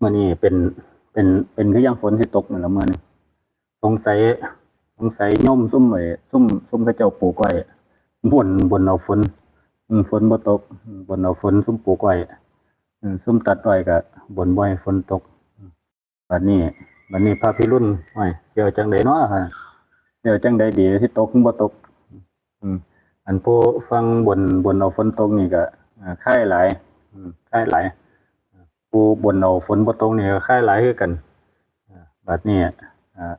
มื่อนี้เป็นเป็นเป็นคือยังฝนสิตกนั่นละเมื่อนี้สงสัยสงสัยย่อมซุ่มไอ้ซุ่มซุ่มพระเจ้าปลูกไว้บนบนเอาฝนฝนบ่ตกอืมบนเอาฝนซุ่มปลูกไว้อืมซุ่มตัดไว้ก็บนบ่ให้ฝนตกบัดนี้บัดนี้พระพิรุณโอ้เกี่ยวจังไดเนาะฮะเกี่ยวจังไดดีสิตกบ่ตก อืมอันผู้ฟังบนบนเอาฝนตกนี่ก็ค่ายหลายค่ายหลาย ผู้บนเอาฝนบ่ตกนี่ก็ค่ายหลายคือกันบัดนี้อ่า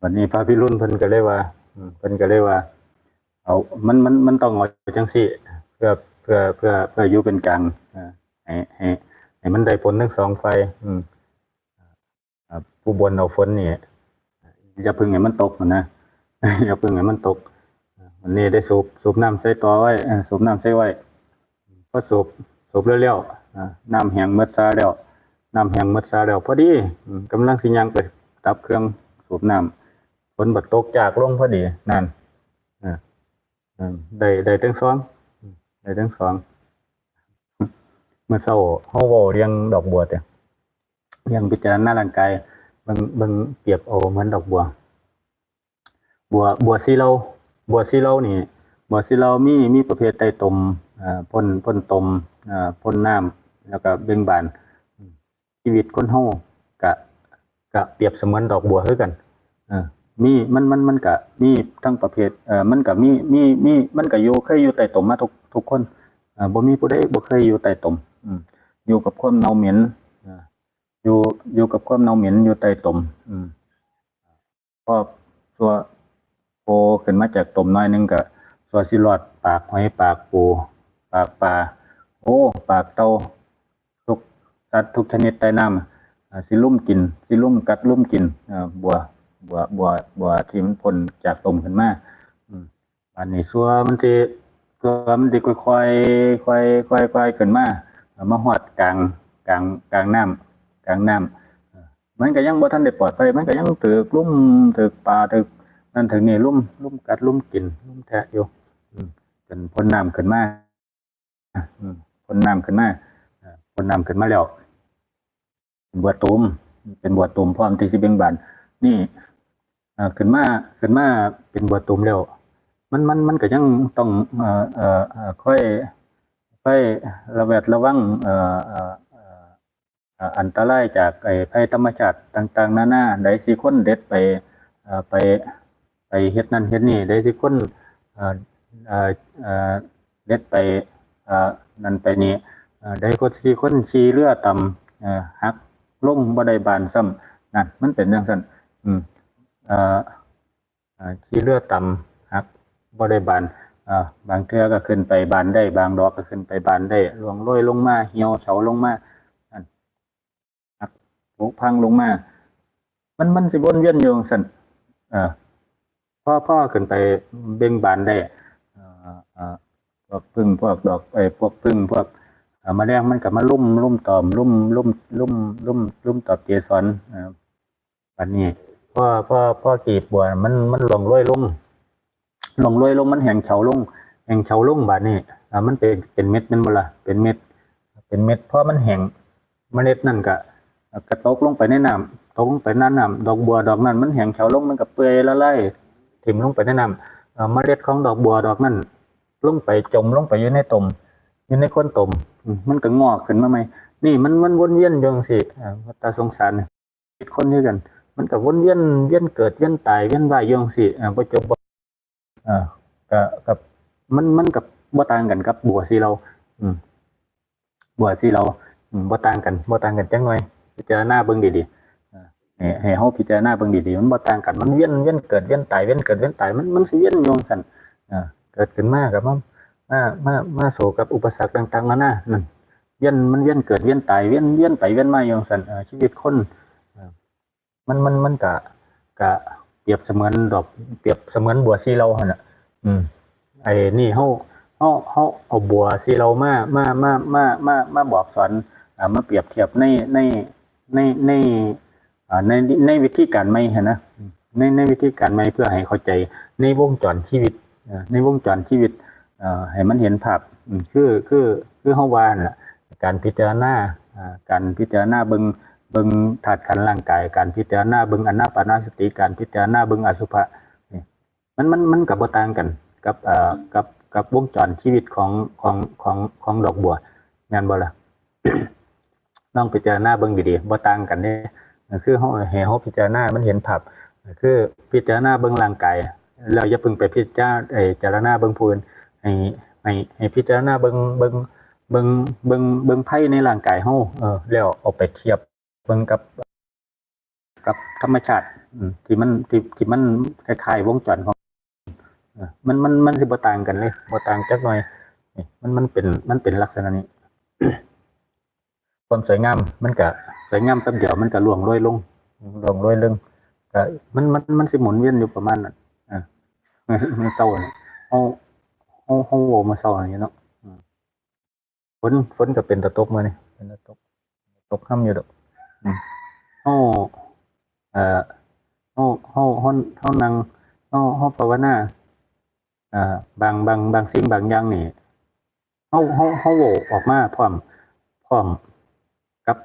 บัดนี้พระพิรุณเพิ่นก็เลยว่าเพิ่นก็เลยว่า เอามันมันมันต้องเอาจังซี่ เพื่อเพื่อเพื่อเพื่ออยู่เป็นกลางอ่าให้ให้ให้มันได้ผลทั้งสองฝ่ายอืมผู้บนเอาฝนนี่อย่าพึ่งให้มันตกนะอย่าพึ่งให้มันตกวันนี้ได้สูบสูบน้ำใส่ต่อไว้สูบน้ำใส่ไว้พอสูบ สูบเร็วๆอ่าน้ำแห้งหมดซาแล้วน้ำแห้งหมดซาแล้วพอดีกำลังสิย่างไปตับเครื่องสูบน้ำฝนบัดตกจากลงพอดีนั่นอ่าอืมได้ได้ทั้งสองได้ทั้งสองเมื่อเช้าเฮาวเรียงดอกบัวแต่เรียงพิจารณาร่างกายบิ่งเบิ่งเปรียบเอาเหมือนดอกบัว บัวบัวสีเหลาบัวสีเหลานี่บัวสีเหลามีมีประเภทไต้ตมอ่าพ่นพ่นตม พ่นน้ำแล้วก็เบ่งบาน ชีวิตคนเฮากะกะเปรียบเสมือนดอกบัวคือกันมีมันมันมันกะมีทั้งประเภทเอ่อมันก็มีมีมีมันก็อยู่เคยอยู่ใต้ตมมาทุกทุกคนอ่าบ่มีผู้ใดบ่เคยอยู่ใต้ตมอืมอยู่กับความเน่าเหม็นอยู่อยู่กับความเน่าเหม็นอยู่ใต้ตมอืมพอตัวโผล่ขึ้นมาจากตมน้อยนึงก็ตัวสิรอดปากหอยปากปูปากปลา โอ้ ปากเต่าทุกสัตว์ทุกชนิดใต้น้ำสิลุ่มกิน สิลุ่มกัดลุ่มกินบัว บัว บัว บัวที่มันพ่นจากตมขึ้นมาอันนี้ซัวมันสิซัวมันสิค่อยค่อยค่อยค่อยค่อยขึ้นมามาฮอดกลางกลางกลางน้ำกลางน้ำมันก็ยังบ่ทันได้ปลอดภัยมันก็ยังถือกลุ่มถือกปลาถือกนั่นถือนี่ลุ่มลุ่มกัดลุ่มกินลุ่มแทะอยู่อืมเป็นพ่นน้ำขึ้นมาอืม พ่นน้ำขึ้นมาอ่าพ่นน้ำขึ้นมาแล้วเป็นบัวตูมเป็นบัวตูมพร้อมที่สิเบ่งบาน นี่ขึ้นมาขึ้นมาเป็นบัวตูมแล้ว มันมันมันก็ยังต้องเอ่อเอ่อค่อยค่อยระแวดระวังเอ่อออันตรายจากไอ้ภัยธรรมชาติต่าง ๆ นานาได้สิคนเด็ดไปไปไปเฮ็ดนั่นเฮ็ดนี่ได้สิคนเอ่อเด็ดไป นั่นไปนี่เอ่อได้คนสิคนขี่เรือต่ำเอ่อหักลงบ่ได้บานซ้ำนั่นมันเป็นจังซั่นอืมอ่าชีเรือต่ำหักบ่ได้บานอ่าบางเทือก็ขึ้นไปบานได้ บางดอกก็ขึ้นไปบานได้ลวงโรยลงมาเหี่ยวเฉาลงมาผุพังลงมา มันมันสิวนเวียนอยู่สั่นอ่อพ่อพ่อขึ้นไปเบ่งบานได้อ่อเอ่อ พวกพึ่งพวกดอกไอ้พวกพึ่งพวกเอ่อแมลงมันก็มาลุ่มลุ่มตอมลุ่มลุ่มลุ่มลุ่มลุ่มตอบเกสรเอ่ออันนี้พ่อพ่อพ่อกีบบัวมันมันหลงลอยลงหลงลอยลงมันแห่งเฉาลงแห่งเฉาลงบาดนี้อ่มันเป็นเป็นเม็ดนั่นบ่ล่ะเป็นเม็ด เป็นเม็ดเพราะมันแห้งเมล็ดนั่นก็กระตกลงไปในน้ำตกลงไปในน้ำดอกบัวดอกนั้น มันแห้งเฉาลงมันก็เปื่อยละลายถิ่มลงไปในน้ำเอ่อเมล็ดของดอกบัวดอกนั้น ลงไปจมลงไปอยู่ในตมอยู่ในก้นตมมมันก็งอกขึ้นมาใหม่นี่มันมันวนเวียนอยังสิอ่าวัฏสงสารคิดคนนี้กัน มันก็วนเวียนเวียนเกิดเวียนตายเวียนว่ายอยังสิอ่าบ่จบอ่าก็กับมันมันกับบ่ต่างกันกับบัวสีเรา อืมบัวสีเราบ่ต่างกันบ่ต่างกันจังหน่อยพิจารณาเบิ่งดีๆอ่าให้ให้เฮาพิจารณาเบิ่งดีๆมันบ่ต่างกันมันเวียนเวียนเกิดเวียนตายเวียนเกิดเวียนตายมันมันสิเวียนอยู่ซั่นอ่า เกิดขึ้นมาก็มามามามาโศกับอุปสรรคต่างๆนานานั่นเวียนมันเวียนเกิดเวียนตายเวียนเวียนไปเวียนมาอย่างสันเอ่อชีวิตคนมันมันมันกะกะเปรียบเสมือนดอกเปรียบเสมือนบัวสีเราหั่นน่ะ อืม ไอ้นี่เฮาเฮาเฮาเอาบัวสีเรามามามามามามาบอกสอนอ่ามาเปรียบเทียบในในในในอ่าในในวิธีการใหม่หั่นะในในวิธีการใหม่เพื่อให้เข้าใจในวงจรชีวิต ในวงจรชีวิตให้มันเห็นภาพอืมคือคือคือเฮาวานล่ะการพิจารณาการพิจารณาเบิงเบิงธาตุขันร่างกาย การพิจารณาเบิงอนาปานสติการพิจารณาเบิงอสุภะนี่มันมันมันก็บ่ต่างกันกับเอ่อกับกับวงจรชีวิตของของของของดอกบัวแม่นบ่ล่ะลองพิจารณาเบิงดีๆบ่ต่างกันเด้คือเฮาเฮาพิจารณามันเห็นภาพคือพิจารณาเบิ่งร่างกาย แล้วอย่าพิ่งไปพิจารเอ่อพิจรณาเบิ่งผู้อื่นให้ให้ให้พิจารณาเบิ่งเบิ่งเบิ่งเบิ่งเบิ่งไพ่ในร่างกายเฮาเออแล้วเอาไปเทียบเบิงกับ กับธรรมชาติที่มันที่ที่มันคล้ายๆวงจรของมันมันมันสิบ่ต่างกันเลยบ่ต่างจักหน่อยมันมันเป็นมันเป็นลักษณะนี้ความสวยงามมันก็สวยงามแป๊บเดียวมันก็ล่วงโรยลงล่วงโรยลงก็มันมันมันสิหมุนเวียนอยู่ประมาณนั้น มันเศร้าเนี่ยเฮาห้องห้องโวมาเศร้าอย่างนี้เนาะอืมฝนฝนก็เป็นตะตกมาเนี่ยเป็นตะตกตกค่ำอยู่ดอกอืมห้องเอ่อห้องห้องห้องห้องนางห้องห้องภาวนาเอ่อบางบางบางสิ่งบางอย่างนี่ห้องห้องห้องโวออกมาพร้อมพร้อมกับ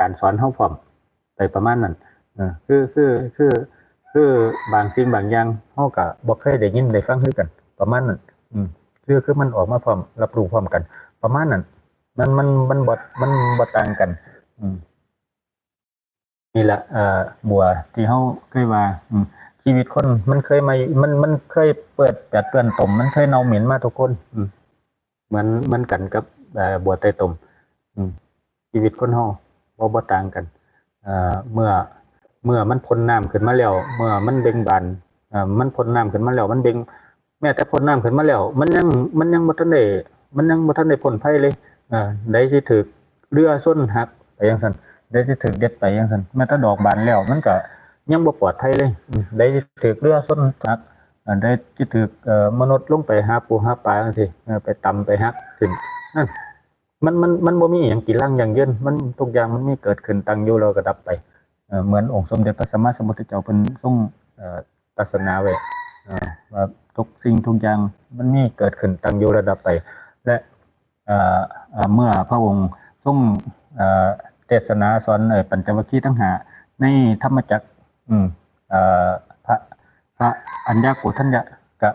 การสอนห้องพร้อมไปประมาณนั้นเออคือคือคือ คือบางสิ่งบางอย่างเฮาก็บ่เคยได้ยินได้ฟังคือกัน ประมาณนั้นอืมคือคือมันออกมาพร้อมรับรู้พร้อมกัน ประมาณนั้นมันมันมันบดมันบดต่างกัน อืมนี่แหละเอ่อบัวที่เขาเคยว่าอืมชีวิตคนมันเคยมามันมันเคยเปิดแปดเปื้อนตมมันเคยเน่าเหม็นมาทุกคน อืมเหมือนเหมือนกันกับเอ่อบัวไตตม อืม ชีวิตคนเฮาบ่บ่ต่างกันเอ่อเมื่อ เมื่อมันพ้นน้ำขึ้นมาแล้ว เมื่อมันเบ่งบานอ่อมันพ้นน้ำขึ้นมาแล้วมันเบ่งแม้แต่พ้นน้ำขึ้นมาแล้ว มันยังมันยังบ่ทันได้มันยังบ่ทันได้พ้นภัยเลยอ่าได้สิถึกเรือส้นหักไปจังซั่นได้สิถึกเด็ดไปจังซั่นแม้แต่ดอกบานแล้ว มันก็ยังบ่ปลอดภัยเลยได้สิถึกเรือส้นหักได้สิถึกเอ่อมนุษย์ลงไปหาปูหาปลาจังซี่เออไปตำไปหักขึ้นนั่นมันมันมันบ่มีหยังกินล่างอย่างเยินมันทุกอย่างมันมีเกิดขึ้นตั้งอยู่แล้วก็ดับไป เหมือนองค์สมเด็จพระสัมมาสัมพุทธเจ้าเพิ่นทรงเอ่อตรัสนาไว้ว่าทุกสิ่งทุกอย่างมันมีเกิดขึ้นตั้งอยู่ระดับไป และเมื่อพระองค์ทรงเทศนาสอนปัญจวัคคีย์ทั้งหาในธรรมจักรพระพระอัญญาโกทัญญะกะ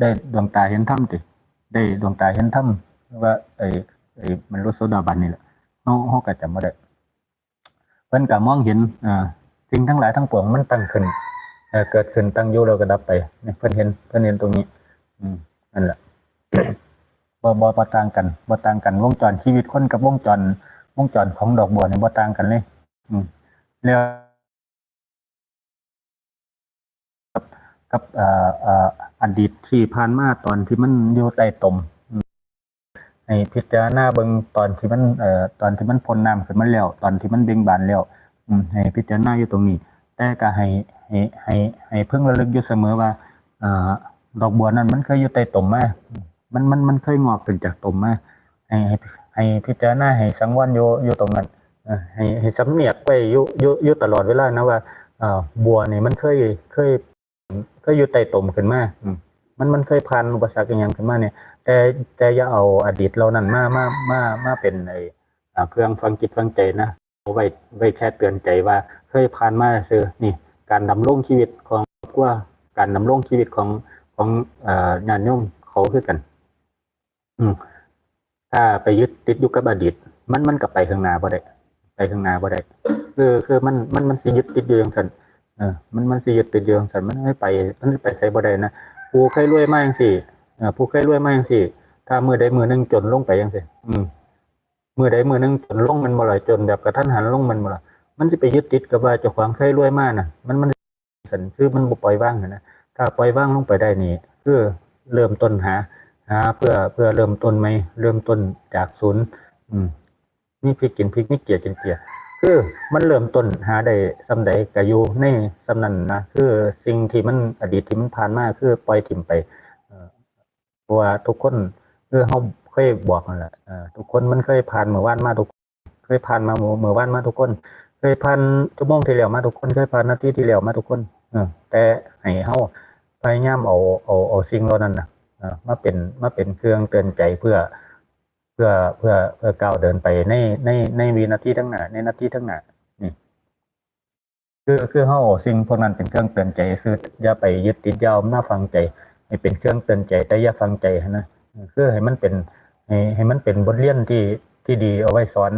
ได้ดวงตาเห็นธรรมติได้ดวงตาเห็นธรรมว่าไอ้ไอ้มันรู้โสดาบันนี่แหละเฮาเฮาก็จำบ่ได้ พิ่นก็มองเห็นอ่าสิ่งทั้งหลายทั้งปวงมันตั้งขึ้นเเกิดขึ้นตั้งอยู่แล้วก็ดับไปเนี่ยเพิ่นเห็นเพิ่นเห็นตรงนี้ อืมนั่นแหละบ่บ่บ่ต่างกันบ่ต่างกันวงจรชีวิตคนกับวงจรวงจรของดอกบัวเนี่ยบ่ต่างกันเลย อืมแล้วกับกับอ่อเอ่ออดีตที่ผ่านมาตอนที่มันอยู่ใต้ตม ให้พิจารณาเบิ่งตอนที่มันเอ่อตอนที่มันพ้นน้ำขึ้นมาแล้ว ตอนที่มันเบ่งบานแล้วอืมให้พิจารณาอยู่ตรงนี้ แต่ก็ให้ให้ให้ให้เพิ่งระลึกอยู่เสมอว่าเอ่อดอกบัวนั้นมันเคยอยู่ใต้ตมมามันมันมันเคยงอกขึ้นจากตมมาให้ให้ให้พิจารณาให้สังวรอยู่อยู่ตรงนั้นเอ่อให้ให้สำเนียกไว้อยู่อยู่อยู่ตลอดเวลานะว่าเอ่อบัวนี่มันเคยเคยเคยอยู่ใต้ตมขึ้นมาอืมมันมันเคยผ่านอุปสรรคอย่างขึ้นมาเนี่ย แต่แต่อย่าเอาอดีตเรานั้นมามามามาเป็นไอ้เครื่องฟังจิตฟังใจนะไว้ไว้แค่เตือนใจว่าเคยผ่านมาคือนี่ การดำรงชีวิตของครอบครัวการดำรงชีวิตของของอญาติโยมเขาคือกัน อืมถ้าไปยึดติดอยู่กับอดีต มันมันก็ไปข้างหน้าบ่ได้ไปข้างหน้าบ่ได้คือคือมันมันมันสิยึดติดอยู่จังซั่นเออมันมันสิยึดติดอยู่จังซั่นมันไม่ไป มันไปไสบ่ได้นะผู้เคยรวยมาจังซี่ ผู้เคยรวยมาจังซี่ถ้ามือใดมือหนึงจนลงไปจังซี่อืมมือใดมือหนึงจนลงมันบ่ล่ะจนแบบกระทันหันลงมันบ่ล่ะมันจะไปยึดติดกับว่าเจ้าของเคยรวยมากนะมันมันสันคือมันบ่ปล่อยว่างนะถ้าปล่อยว่างลงไปได้นี่คือเริ่มต้นหาหาเพื่อเพื่อเริ่มต้นไหมเริ่มต้นจากศูนย์อืมนี่พริกกินพริกนี่เกลียดกินเกลียคือมันเริ่มต้นหาได้สำใดก็อยู่ในสำนั้นนะคือสิ่งที่มันอดีตที่มันผ่านมาคือปล่อยถิ่มไป เพราะว่าทุกคนคือเขาเคยบอกนั่นแหละเอ่อทุกคนมันเคยผ่านเมื่อวานมาทุกเคยผ่านมาเมื่อเมื่อวานมาทุกคน เคยผ่านชั่วโมงที่แล้วมาทุกคนเคยผ่านนาทีที่แล้วมาทุกคนเอแต่ให้เฮาพยายามเอาเอาเอาสิ่งเหล่านั้นนะมาเป็นมาเป็นเครื่องเตือนใจเพื่อ เพื่อเพื่อเพื่อก้าวเดินไปในในในวินาทีทั้งหน้าในนาทีทั้งหน้านี่คือคือเฮาเอาสิ่งพวกนั้นเป็นเครื่องเตือนใจคืออย่าไปยึดติดยาวมาฟังใจ ให้เป็นเครื่องเตือนใจแต่อย่าฟังใจนะเออคือให้มันเป็นให้ให้มันเป็นบทเรียนที่ที่ดีเอาไว้สอน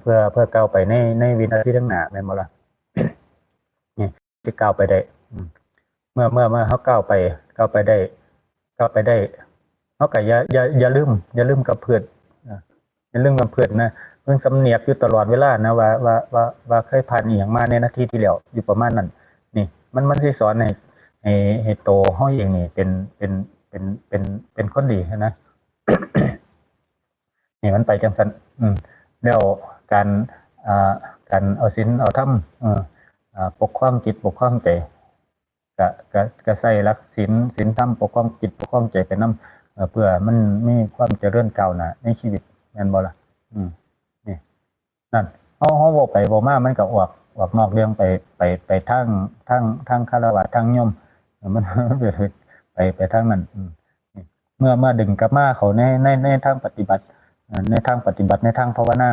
เพื่อเพื่อก้าวไปในในวินาทีข้างหน้าแม่นบ่ล่ะนี่ที่ก้าวไปได้เมื่อเมื่อเมื่อเขาก้าวไปก้าวไปได้ก้าวไปได้เขาก็อย่าอย่าอย่าลืมอย่าลืมกับเพื่อนอย่าลืมกับเพื่อนนะเพิ่งสำเนียกอยู่ตลอดเวลานะว่าว่าว่าว่าเคยผ่านอหย่างมาในนาทีที่แล้วอยู่ประมาณนั้นนี่ มันมันสิสอนให้ ให้ให้โตเฮาเองนี่เป็นเป็นเป็นเป็นเป็นคนดีนะนี่มันไปจังซั่นอืมแล้วการอ่าการเอาศีลเอาธรรมอ่าปกครองจิตปกครองใจก็ก็ก็ใส่หลักศีลศีลธรรมปกครองจิตปกครองใจไปนำเพื่อมันมีความเจริญก้าวหน้าในชีวิตแม่นบ่ล่ะอืมนี่นั่นเฮาเฮาบ่ไปบ่มามันก็ออกออกนอกเรื่องไปไปไปทางทางทางคารวะทางโยมเออ มันไปไปไปทางนั้นเมื่อมื่อดึงกลับมาเขาในในในทางปฏิบัติ ในทางปฏิบัติในทางภาวนา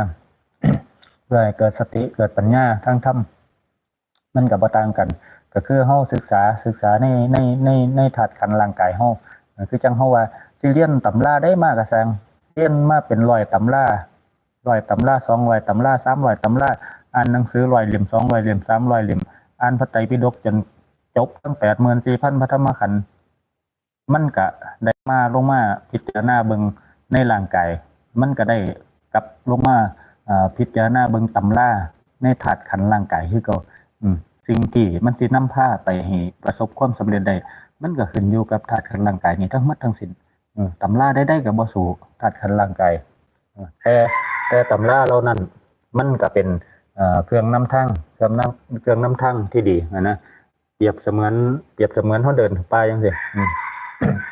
เพื่อให้เกิดสติเกิดปัญญาทางธรรมมันกับบ่ต่างกัน ก็คือเฮาศึกษาศึกษาในในในในถาดขันร่างกายเฮาเออคือจังเฮาว่าสิเรียนตำราได้มากกะแซงเรียนมาเป็นร้อยตำราร้อยตำราสองร้อยตำราสามร้อยตำราอ่านหนังสือร้อยเล่มสองร้อยเล่มสามร้อยเล่มอ่านพระไตรปิฎกจน จบทั้งแปดหมื่นสี่พันพระธรรมขันธ์มันก็ได้มาลงมาพิจารณาเบิงในร่างกายมันก็ได้กลับลงมาพิจารณาเบิงตำราในถาดขันร่างกายคือเก็สิ่งที่มันสินำพาไปให้ประสบความสำเร็จได้มันก็ขึ้นอยู่กับถาดขันร่างกายนี่ทั้งหมดทั้งสิ้นตำราได้ได้กับบ่สู่ถาดขันร่างกายแต่แต่ตำราเหล่านั้นมันก็เป็นเครื่องนำทางเครื่องนำเครื่องนำทางที่ดีนะนะ รียบเสมือนเปรียบเสมือนเฮาเดินป่าจังซี่อืม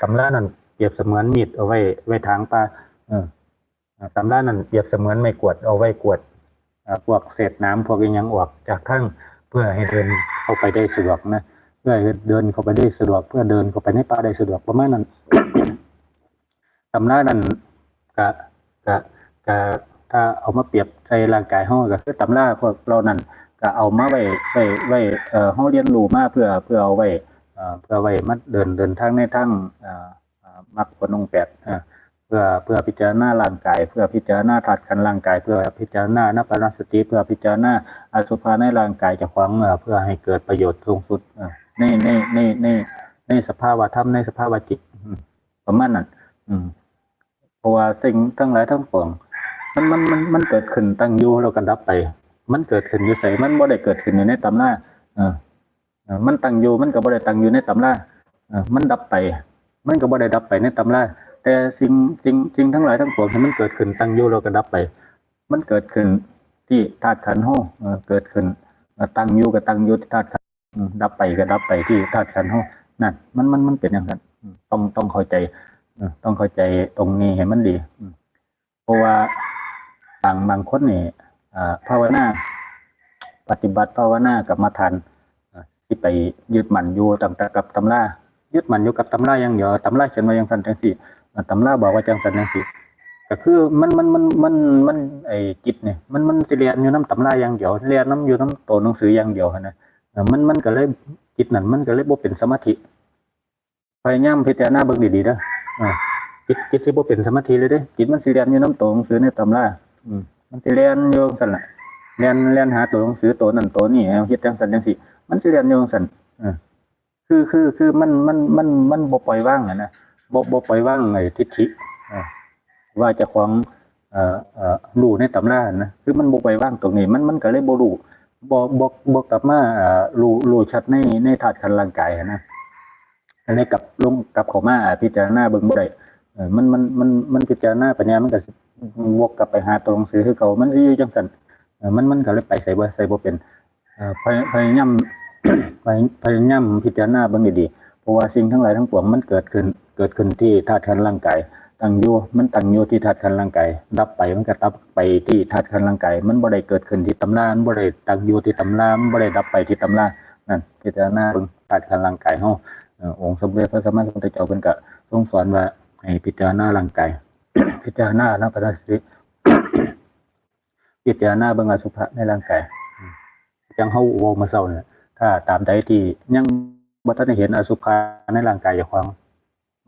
ตำรานั้นเปรียบเสมือนมีดเอาไว้ไว้ทางป่าเอออ่าตำรานั้นเปรียบเสมือนไม่กวดเอาไว้กวดอ่าพวกเศษน้ำพวกอิหยังออกจากทั้งเพื่อให้เดินเข้าไปได้สะดวกนะเพื่อให้เดินเข้าไปได้สะดวก เพื่อเดินเข้าไปในป่าได้สะดวกประมาณนั้นตำรานั้นกะกะกะถ้าเอามาเปรียบใส่ร่างกายเฮาก็คือตำราพวกเรานั้น ก็เอามาไว้ไว้ไว้เอ่อเฮาเรียนรู้มาเพื่อเพื่อเอาไว้เอ่อเพื่อไว้มาเดินเดินทางในทางอ่อ่มรรคผลองค์แปดอ่าเพื่อเพื่อพิจารณาร่างกาย เพื่อพิจารณาธาตุขันร่างกาย เพื่อพิจารณานับปรสติเพื่อพิจารณาอสุภะในร่างกายจะควางเอ่อเพื่อให้เกิดประโยชน์สูงสุดเอ่อในในในในในสภาวะธรรมในสภาวะจิตประมาณนั้นอืมเพราะว่าสิ่งทั้งหลายทั้งปวงมันมันมันมันเกิดขึ้นตั้งอยู่แล้วก็ดับไป มันเกิดขึ้นอยู่ใส่มันบ่ได้เกิดขึ้นอยู่ในตำราเออมันตั้งอยู่มันก็บ่ได้ตั้งอยู่ในตำราเออมันดับไป มันก็บ่ได้ดับไปในตำราแต่สิ่งสิ่งสิ่งทั้งหลายทั้งปวงที่มันเกิดขึ้นตั้งอยู่เราก็ดับไป มันเกิดขึ้นที่ธาตุขันธ์ห้อ่อเกิดขึ้นตั้งอยู่ก็ตั้งอยู่ที่ธาตุขันดับไปก็ดับไปที่ธาตุขันธ์ห้นั่นมันมันมันเป็นอย่างนั้นต้องต้องเข้าใจต้องเข้าใจตรงนี้ให้มันดีเพราะว่าบางบางคนนี่ ภาวนาปฏิบัติภาวนากับมาทานที่ไปยึดมันอยู่ตั้งแต่กับตำรายึดมันอยู่กับตำราอย่างเดียวตำราเขียนไว้อย่างนั้นจังซี่าตำราบอกว่าจังสันจังสิก็คือมันมันมันมันมันไอ้จิตเนี่ยมันมันสิเรียนอยู่น้ำตำราอย่างเดียวเรียนน้ำอยู่น้ำตัวหนังสืออย่างเดียวหั้นะมันมันก็เลยจิตนั่นมันก็เลยบ่เป็นสมาธิพยายามพิจารณาเบิ่งดีๆเด้ออ่าจิตจิตสิบ่เป็นสมาธิเลยเด้จิตมันสิเรียนอยู่น้ำตัวหนังสือในตำราอืม มันสิเรียนอยู่จังซั่นล่ะเรียนเรียนหาตัวหนังสือตัวนั้นตัวนี้เฮ็ดจังซั่นจังซี่มันสิเรียนอยู่จังซั่นอคือคือคือมันมันมันมันบ่ปล่อยว่างอะนะบ่บ่ปล่อยว่างไอ้ทิฏฐิว่าจะของเอ่อเอ่อรู้ในตำรานะคือมันบ่ปล่อยว่างตรงนี้ มันมันก็เลยบ่รู้บ่บ่บ่กลับมาเอ่อรู้รู้ชัดในในธาตุขันธ์ร่างกายนะอันนี้กลับลงกลับเข้ามาพิจารณาเบิ่งบ่ได้เออมันมันมันมันพิจารณาปัญญามันก็ วกกลับไปหาตัวหนังสือคือเก่ามันอยู่จังซั่นมันมันก็เลยไปใส่บ่ใส่บ่เป็นพยายามพยพยายามพิจารณาเบิ่งดีๆเพราะว่าสิ่งทั้งหลายทั้งปวงมันเกิดขึ้นเกิดขึ้นที่ธาตุขันร่างกายตั้งอยู่มันตั้งอยู่ที่ธาตุขันร่างกายดับไปมันก็ดับไปที่ธาตุขันร่างกายมันบ่ได้เกิดขึ้นที่ตำรามันบ่ได้ตั้งอยู่ที่ตำรามันบ่ได้ดับไปที่ตำรานั่นพิจารณาเบิ่งธาตุขันร่างกายเฮาเอ่อองค์สมเด็จพระสัมมาสัมพุทธเจ้าเพิ่นก็ทรงสอนว่าให้พิจารณาร่างกาย พิจารณาอนัปนาสติพิจารณาเบิ่งอสุภะในร่างกายจังเฮาว้ามาเช้าเนี่ยถ้าตามใดที่ยังบ่ทันเห็นอสุภะในร่างกายเจ้าของ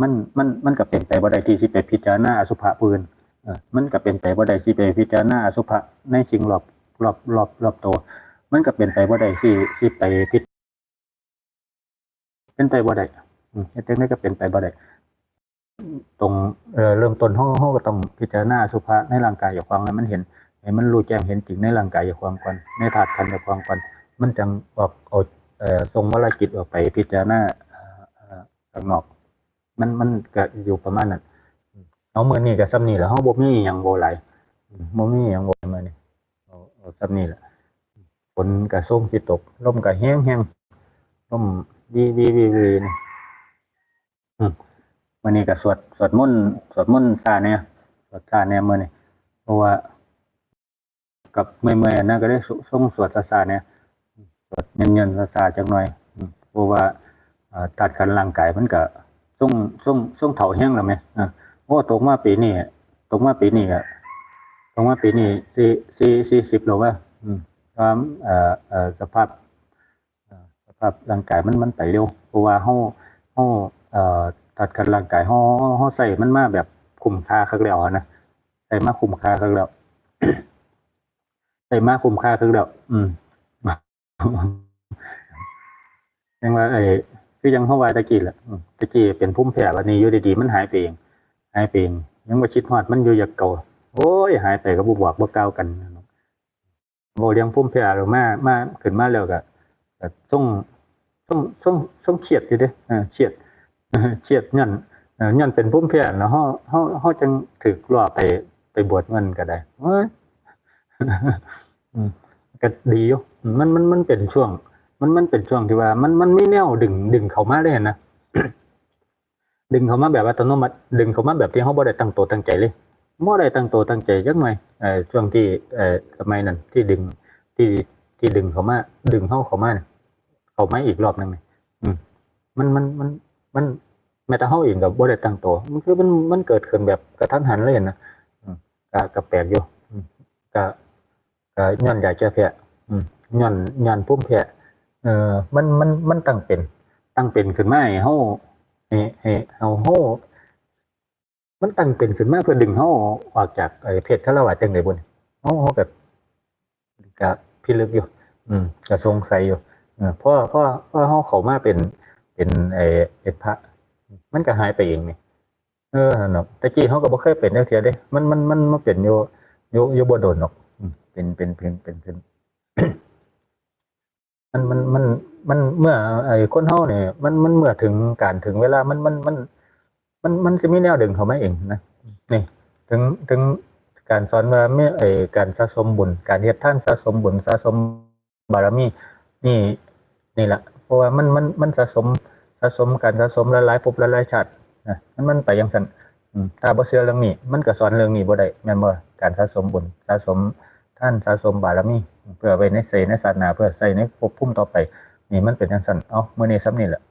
มันมันมันก็เป็นไปบ่ได้ที่สิไปพิจารณาอสุภะผู้อื่นมันก็เป็นไปบ่ได้ที่ไปพิจารณาอสุภะในสิ่งรอบรอบรอบรอบตัวมันก็เป็นไปบ่ได้ที่ที่ไปพิจเป็นไปบ่ได้อืมเฮ็ดจังไดก็เป็นไปบ่ได้ ตรงเเริ่มต้นเฮาเฮาก็ต้องพิจารณาสุภะในร่างกายเจ้าของให้มันเห็นให้มันรู้แจ้งเห็นจริงในร่างกายเจ้าของก่อนในธาตุขันธ์เจ้าของก่อนมันจังออกเอาเอ่อส่งวรจิตออกไปพิจารณาเอ่อเอ่อข้างนอก มันมันก็อยู่ประมาณนั้นเอาเมื้อนี้ก็ซ้ำนี้แหละเฮาบ่มีหยังโบ่หลายอืมบ่มีหยังโบ่มื้อนี้เอาเอาซ้ำนี้แหละฝนก็ส่งสิตกลมก็แห้งๆลมวีวีวีวีนี่อื มมื้อนี้ก็สวดสวดมนต์สวดมนต์ซาเนี่ยสวดซาเนี่ยมื้อนี้เพราะว่า กับเมื่อยๆนะก็ได้ส่งสวดซาเนี่ยสวดเย็นๆซาจักหน่อยเพราะว่าตัดขันร่างกายมันก็ส่งส่งส่งเถาแห้งแล้วไหมอะโอ้ตกมาปีนี้ตกมาปีนี้อะตกมาปีนี้สี่สี่สี่สิบแล้วว่าอืมความเอ่อเอ่อสภาพสภาพร่างกายมันมันไปเร็วเพราะว่าเฮาเฮาัดกันร่างกายเฮาเฮาเฮาใส่มันมาแบบคุ้มค่าคักแล้วอะนะใส่มาคุ้มค่าคักแล้วใส่มาคุ้มค่าคักแล้วอืมยังว่าไอ้คือยังเฮาว่าตะกี้แหละตะกี้เป็นภูมิแพ้วันนี้อยู่ดีๆมันหายไปเองหายไปเองยังบ่คิดฮอดมันอยู่อย่างเก่าโอ้ยหายไปก็บ่บอกบ่กล่าวกันเนาะบ่เลี้ยงภูมิแพ้หรือมามาขึ้นมาแล้วก็ก็ต้องต้องต้องต้องเครียดอยู่เด้เออเครียด เครียดย้อนเอ่อย้อนเป็นภูมิแพ้เนาะเฮาเฮาเฮาจังถูกล่อไปไปบวชมันก็ได้เอ้ยอืมก็ดีอยู่มันมันมันเป็นช่วง มันมันเป็นช่วงที่ว่า มันมันไม่แนวดึงดึงเขามาเลยนะดึงเขามาแบบอัตโนมัติดึงเขามาแบบที่เขาบ่ได้ตั้งตัวตั้งใจเลยบ่ได้ตั้งตัวตั้งใจจักหน่อยเอ่อช่วงที่เอ่อสมัยนั้นที่ดึงที่ที่ดึงเขามา ดึงเขาเขามาเขามาอีกรอบหนึงเนี่ยอืมมันมันมัน มันแม้แต่เขาเองก็บ่ได้ตั้งตัวมันคือมันมันเกิดขึ้นแบบกระทันหันเลยนะอืมก็ก็แปลกอยู่อืมก็ก็ย้อนอยากจะแพ้อืมย้อนย้อนพุ่มแพ้เออมันมันมันตั้งเป็น ตั้งเป็นขึ้นมาให้เฮาให้ให้เอาเฮามันตั้งเป็นขึ้นมาเพื่อดึงเฮาออกจากไอ้เพศคารวะจังได๋บุญเฮาเฮาก็ก็พิลึกอยู่ อืมก็สงสัยอยู่เออเพราะเพราะเพราะเฮาเข้ามาเป็น เป็นไอ้เป็นพระมันก็หายไปเองนี่เออเนาะตะกี้เฮาก็บ่เคยเป็นจังเทื่อเด้ มันมันมันมาเป็นอยู่อยู่อยู่บ่โดนหรอกเป็นเป็นเป็นเป็นเป็นมันมันมันมันเมื่อ ไอ้คนเฮาเนี่ยมันมันเมื่อถึงการถึงเวลามันมันมัน มันมันจะมีแนวดึงเขาไมาเองนะนี่ถึงถึงการสอนว่าเมื่อไอ้การสะสมบุญ การเฮ็ดท่านสะสมบุญสะสมบารมี นี่ นี่แหละ ราะว่ามันมันมันสะสมสะสมกันสะสมหลายๆภพหลายๆชาตินะมันมันไปยังสั่นถ้าบ่เชื่อเรื่องนี้ มันก็สอนเรื่องนี้บ่ได้แม่นบ่การสะสมบุญสะสมท่านสะสมบารมีเพื่อไว้ในเสในศาสนาเพื่อใส่ในภพภูมิต่อไป นี่มันเป็นจังซั่นเอ้ามื้อนี้ซ้ำนี่แหละ